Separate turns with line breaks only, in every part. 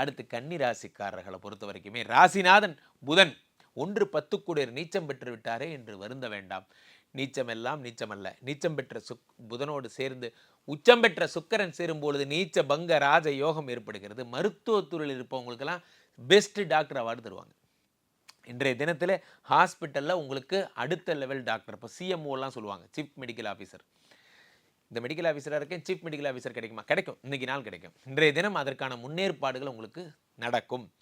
அடுத்து கன்னி ராசிக்காரர்களை பொறுத்த வரைக்குமே ராசிநாதன் புதன் ஒன்று பத்து கூடியர் நீச்சம் பெற்று விட்டாரே என்று வருந்த வேண்டாம். நீச்சமெல்லாம் நீச்சமல்ல நீச்சம் பெற்ற சுக் புதனோடு சேர்ந்து உச்சம் பெற்ற சுக்கரன் சேரும் பொழுது நீச்ச பங்க ராஜ யோகம் ஏற்படுகிறது. மருத்துவத்துறையில் இருப்பவங்களுக்கெல்லாம் பெஸ்ட் டாக்டர் அவார்டு தருவாங்க. இன்றைய தினத்தில் ஹாஸ்பிட்டலில் உங்களுக்கு அடுத்த லெவல் டாக்டர் இப்போ சிஎம்ஓலாம் சொல்லுவாங்க சீஃப் மெடிக்கல் ஆஃபீஸர் இந்த மெடிக்கல் ஆஃபீஸராக இருக்கேன் சீஃப் மெடிக்கல் ஆஃபீஸர் கிடைக்குமா? கிடைக்கும். இன்றைக்கி நாள் கிடைக்கும். இன்றைய தினம் அதற்கான முன்னேற்பாடுகள் உங்களுக்கு நடக்கும்.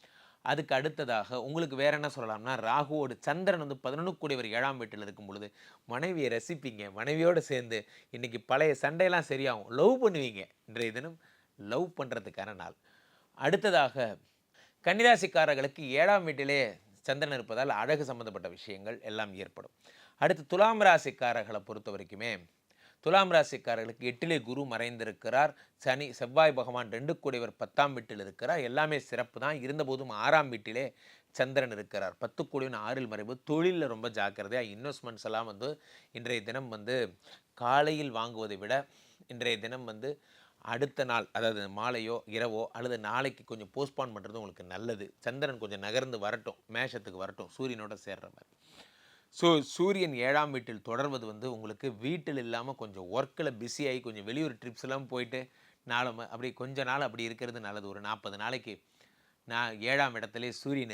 அதுக்கு அடுத்ததாக உங்களுக்கு வேற என்ன சொல்லலாம்னா ராகுவோடு சந்திரன் வந்து பதினொன்று கூடியவர் ஏழாம் வீட்டில் இருக்கும் பொழுது மனைவியை ரசிப்பீங்க. மனைவியோடு சேர்ந்து இன்னைக்கு பழைய சண்டையெல்லாம் சரியாகும். லவ் பண்ணுவீங்க. இன்றைய தினம் லவ் பண்ணுறதுக்கான நாள். அடுத்ததாக கன்னிராசிக்காரர்களுக்கு ஏழாம் வீட்டிலே சந்திரன் இருப்பதால் அழகு சம்பந்தப்பட்ட விஷயங்கள் எல்லாம் ஏற்படும். அடுத்து துலாம் ராசிக்காரர்களை பொறுத்த வரைக்குமே துலாம் ராசிக்காரர்களுக்கு எட்டிலே குரு மறைந்திருக்கிறார். சனி செவ்வாய் பகவான் ரெண்டு கூடியவர் பத்தாம் வீட்டில் இருக்கிறார். எல்லாமே சிறப்பு தான். இருந்தபோதும் ஆறாம் வீட்டிலே சந்திரன் இருக்கிறார். பத்து கூடியவன் ஆறில் மறைவு. தொழிலில் ரொம்ப ஜாக்கிரதையாக இன்வெஸ்ட்மெண்ட்ஸ் எல்லாம் வந்து இன்றைய தினம் வந்து காலையில் வாங்குவதை விட இன்றைய தினம் வந்து அடுத்த நாள் அதாவது மாலையோ இரவோ அல்லது நாளைக்கு கொஞ்சம் போஸ்ட்பான் பண்ணுறது உங்களுக்கு நல்லது. சந்திரன் கொஞ்சம் நகர்ந்து வரட்டும். மேஷத்துக்கு வரட்டும். சூரியனோட சேர்ற மாதிரி. ஸோ சூரியன் ஏழாம் வீட்டில் தொடர்வது வந்து உங்களுக்கு வீட்டில் இல்லாமல் கொஞ்சம் ஒர்க்கில் பிஸியாகி கொஞ்சம் வெளியூர் ட்ரிப்ஸ் எல்லாம் போயிட்டு நாளை ம- அப்படி கொஞ்ச நாள் அப்படி இருக்கிறது நல்லது. ஒரு நாற்பது நாளைக்கு நான் ஏழாம் இடத்துல சூரியன்